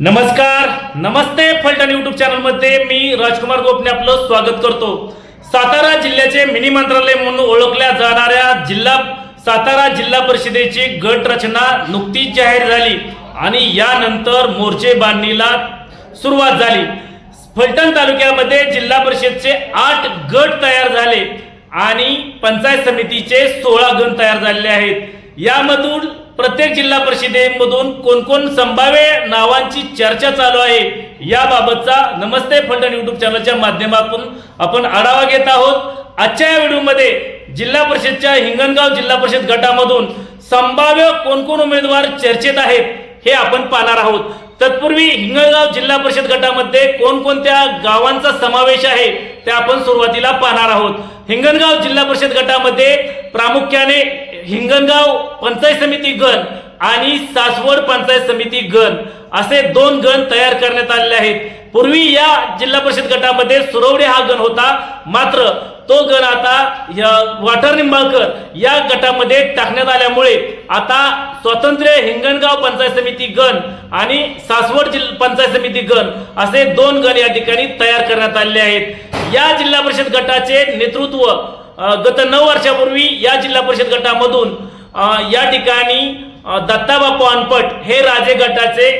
नमस्कार नमस्ते फलटण युट्यूब चॅनलमध्ये मी राजकुमार गोपने आपलं स्वागत करतो. सातारा जिल्ह्याचे मिनी मंत्रालय म्हणून ओळखल्या जाणाऱ्या जिल्हा सातारा जिल्हा परिषदेची गट रचना नुकतीच जाहीर झाली आणि यानंतर मोर्चे बांधणीला सुरुवात झाली. फलटण तालुक्यामध्ये जिल्हा परिषदचे आठ गट तयार झाले आणि पंचायत समितीचे सोळा गण तयार झालेले आहेत. यामधून प्रत्येक जिल्हा परिषदेमधून कोण कोण संभाव्य नावांची चर्चा चालू आहे याबाबतचा नमस्ते फलटण युट्यूब चॅनलच्या माध्यमातून आपण आढावा घेत आहोत. आजच्या या व्हिडिओमध्ये जिल्हा परिषदच्या हिंगणगाव जिल्हा परिषद गटामधून संभाव्य कोणकोण उमेदवार चर्चेत आहेत हे आपण पाहणार आहोत. तत्पूर्वी हिंगणगाव जिल्हा परिषद गटामध्ये कोणकोणत्या गावांचा समावेश आहे ते आपण सुरुवातीला पाहणार आहोत. हिंगणगाव जिल्हा परिषद गटामध्ये प्रामुख्याने हिंगणगाव पंचायत समिती गण आणि सासवड पंचायत समिती गण असे दोन गण तयार करण्यात आलेले आहेत. पूर्वी या जिल्हा परिषद गटामध्ये सुरवडे हा गण होता. मात्र तो गण आता वाटर निंबाळकर या गटामध्ये टाकण्यात आल्यामुळे आता स्वतंत्र हिंगणगाव पंचायत समिती गण आणि सासवड जिल्हा पंचायत समिती गण असे दोन गण या ठिकाणी तयार करण्यात आलेले आहेत. या जिल्हा परिषद गटाचे नेतृत्व गत नऊ वर्षापूर्वी या जिल्हा परिषद गटामधून या ठिकाणी दत्ताबा दत्ताबापू अनपट हे राजे गटाचे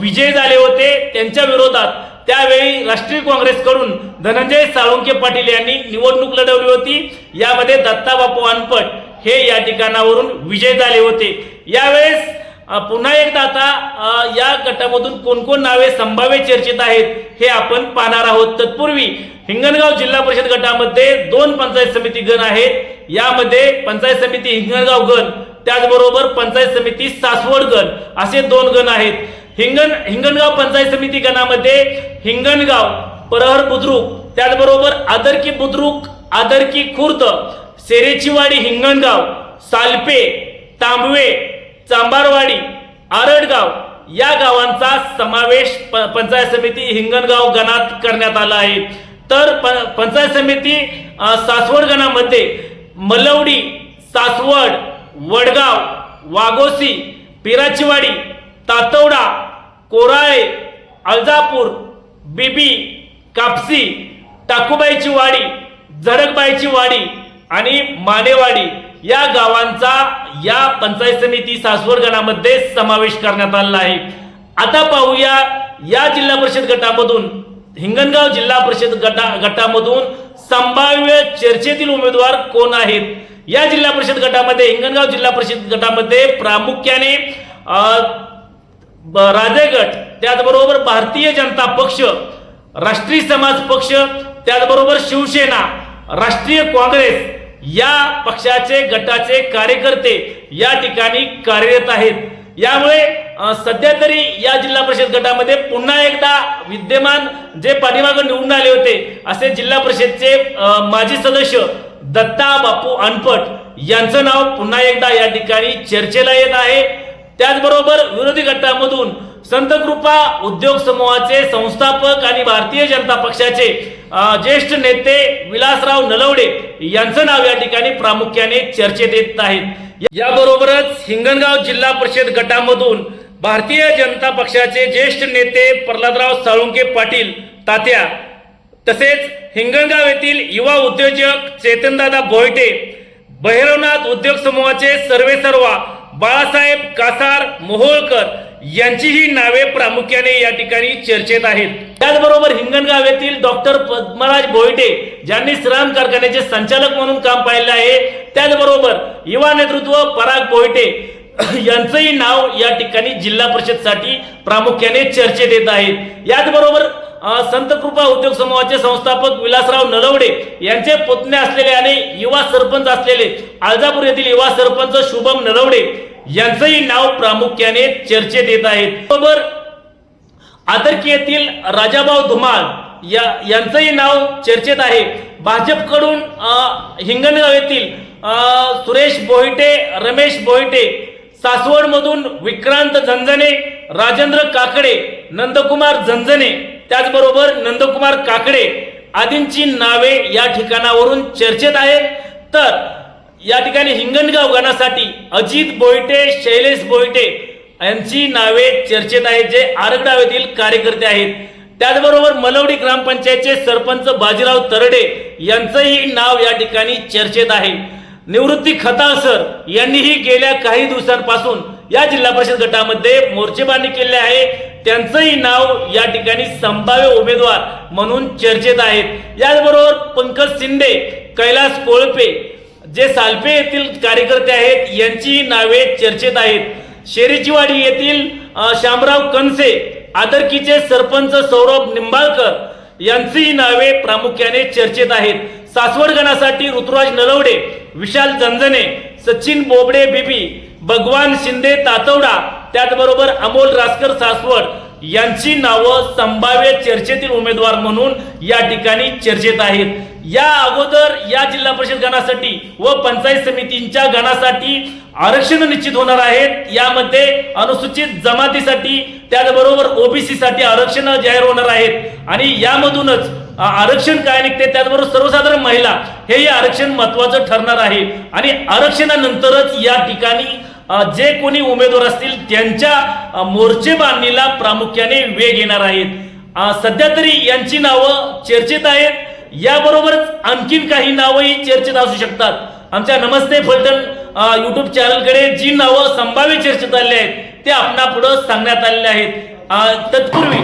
विजय झाले होते त्यांच्या विरोधात. त्यावेळी राष्ट्रीय काँग्रेसकडून धनंजय साळुंके पाटील यांनी निवडणूक लढवली होती. यामध्ये दत्ताबापू अनपट हे या ठिकाणावरून विजय झाले होते. यावेळेस पुन्हा एकदा आता या गटामधून कोणकोण नावे संभाव्य चर्चेत आहेत हे आपण पाहणार आहोत. तत्पूर्वी हिंगणगाव जिल्हा परिषद गटामध्ये दोन पंचायत समिती गण आहेत. यामध्ये पंचायत समिती हिंगणगाव गण त्याचबरोबर पंचायत समिती सासवड गण असे दोन गण आहेत. हिंगण हिंगणगाव पंचायत समिती गणामध्ये हिंगणगाव परहर बुद्रुक त्याचबरोबर आदरकी बुद्रुक आदरकी खुर्द सेरेचीवाडी हिंगणगाव सालपे तांबवे चांबारवाडी आरडगाव या गावांचा समावेश प- पंचायत समिती हिंगणगाव गणात करण्यात आला आहे. तर प- पंचायत समिती सासवड गणामध्ये मलवडी सासवड वडगाव वाघोसी पिराचीवाडी तातवडा कोराळे अलजापूर बिबी कापसी टाकूबाईची वाडी झडकबाईची वाडी आणि मानेवाडी या गावांचा या पंचायत समिती सासवड गणामध्ये समावेश करण्यात आलेला आहे. आता पाहूया या जिल्हा परिषद गटामधून हिंगणगाव जिल्हा परिषद गटा गटामधून संभाव्य चर्चेतील उमेदवार कोण आहेत? या जिल्हा परिषद गटामध्ये हिंगणगाव जिल्हा परिषद गटामध्ये प्रामुख्याने राजेगट ब- त्याचबरोबर भारतीय जनता पक्ष राष्ट्रीय समाज पक्ष त्याचबरोबर शिवसेना राष्ट्रीय काँग्रेस या पक्षाचे गटाचे कार्यकर्ते या ठिकाणी कार्यरत आहेत. यामुळे सध्या तरी या जिल्हा परिषद गटामध्ये पुन्हा एकदा विद्यमान जे पाठीमागं निवडून आले होते असे जिल्हा परिषदचे माजी सदस्य दत्ता बापू अनपट यांचं नाव पुन्हा एकदा या ठिकाणी चर्चेला येत आहे. त्याचबरोबर विरोधी गटामधून संत कृपा उद्योग समूहाचे संस्थापक आणि भारतीय जनता पक्षाचे ज्येष्ठ नेते विलासराव नलवडे यांचं नाव या ठिकाणी प्रामुख्याने चर्चेत येत आहेत. याबरोबरच हिंगणगाव जिल्हा परिषद गटामधून भारतीय जनता पक्षाचे ज्येष्ठ नेते प्रल्हादराव साळुंके पाटील तात्या तसेच हिंगणगाव येथील युवा उद्योजक चेतनदादा भोयटे भैरवनाथ उद्योग समूहाचे सर्वे सर्वा बाळासाहेब कासार मोहोळकर यांचीही नावे प्रामुख्याने या ठिकाणी चर्चेत आहेत. त्याचबरोबर हिंगणगाव येथील डॉक्टर पद्मराज भोयटे ज्यांनी श्राम कारखान्याचे संचालक म्हणून काम पाहिलं आहे. त्याचबरोबर युवा नेतृत्व पराग भोयटे यांचंही नाव या ठिकाणी जिल्हा परिषदसाठी प्रामुख्याने चर्चेत येत आहेत याचबरोबर संत कृपा उद्योग समूहाचे संस्थापक विलासराव नलवडे यांचे पुतणे असलेले आणि युवा सरपंच असलेले आळजापूर येथील युवा सरपंच शुभम नलवडे यांचंही नाव प्रामुख्याने चर्चेत येत आहेत बरोबर? आदरकी येथील राजाभाऊ धुमाळ या यांचंही नाव चर्चेत आहे. भाजपकडून हिंगणगाव येथील सुरेश बोहिटे रमेश बोहिटे सासवडमधून विक्रांत झंझणे राजेंद्र काकडे नंदकुमार झंझणे त्याचबरोबर नंदकुमार काकडे आदींची नावे या ठिकाणावरून चर्चेत आहेत. तर या ठिकाणी हिंगणगाव गणासाठी अजित बोयटे शैलेश बोयटे यांची नावे चर्चेत आहेत जे आरगडाव येथील कार्यकर्ते आहेत. त्याचबरोबर मलवडी ग्रामपंचायतचे सरपंच बाजीराव तरडे यांचंही नाव या ठिकाणी चर्चेत आहे. निवृत्ती खताळसर यांनीही गेल्या काही दिवसांपासून या जिल्हा परिषद गटामध्ये मोर्चेबांधणी केली आहे. त्यांचंही नाव या ठिकाणी संभाव्य उमेदवार म्हणून चर्चेत आहेत. याचबरोबर पंकज शिंदे कैलास कोळपे जे सालपे येथील कार्यकर्ते आहेत यांची नावे चर्चेत आहेत. शेरीचीवाडी येथील श्यामराव शामराव कनसे आदरकीचे सरपंच सौरभ निंबाळकर यांचीही नावे प्रामुख्याने चर्चेत आहेत. सासवडगणासाठी ऋतुराज नलवडे विशाल जंजने सचिन बोबडे बीबी भगवान शिंदे तातवडा त्याचबरोबर अमोल रासकर सासवड यांची नावं संभाव्य चर्चेतील उमेदवार म्हणून या ठिकाणी चर्चेत आहेत. या अगोदर या जिल्हा परिषद गणासाठी व पंचायत समितींच्या गणासाठी आरक्षण निश्चित होणार आहेत. यामध्ये अनुसूचित जमातीसाठी त्याचबरोबर ओबीसी साठी आरक्षण जाहीर होणार आहेत. आणि यामधूनच आरक्षण काय निघते त्याचबरोबर सर्वसाधारण महिला हेही आरक्षण महत्वाचं ठरणार आहे. आणि आरक्षणानंतरच या ठिकाणी जे कोणी उमेदवार असतील त्यांच्या मोर्चे बांधणीला प्रामुख्याने वेग येणार आहेत. सध्या तरी यांची नावं चर्चेत आहेत. याबरोबरच आणखीन काही नावंही चर्चेत असू शकतात. आमच्या नमस्ते फलटण युट्यूब चॅनलकडे जी नावं संभाव्य चर्चेत आलेली आहेत ते आपणा पुढं सांगण्यात आलेले आहेत. तत्पूर्वी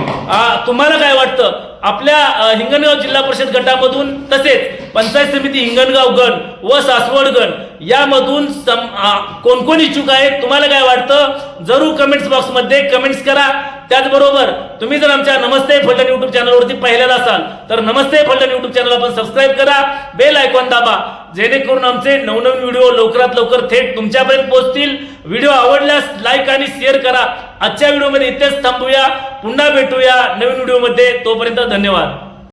तुम्हाला काय वाटतं? आपल्या हिंगणगाव जिल्हा परिषद गटामधून तसेच पंचायत समिती हिंगणगाव गण व सासवड गण यामधून सम कोण कोण इच्छुक आहेत तुम्हाला काय वाटतं? जरूर कमेंट्स बॉक्समध्ये कमेंट्स करा. त्याचबरोबर तुम्ही जर आमच्या नमस्ते फलटण युट्यूब चॅनलवरती पाहिलेला असाल तर नमस्ते फलटण युट्यूब चॅनल आपण सबस्क्राईब करा बेल आयकॉन दाबा जेणेकरून आमचे नवनवीन व्हिडिओ लवकरात लवकर थेट तुमच्यापर्यंत पोहोचतील. व्हिडिओ आवडल्यास लाईक आणि शेअर करा. आजच्या व्हिडिओमध्ये इथेच थांबूया. पुन्हा भेटूया नवीन व्हिडिओमध्ये तोपर्यंत धन्यवाद.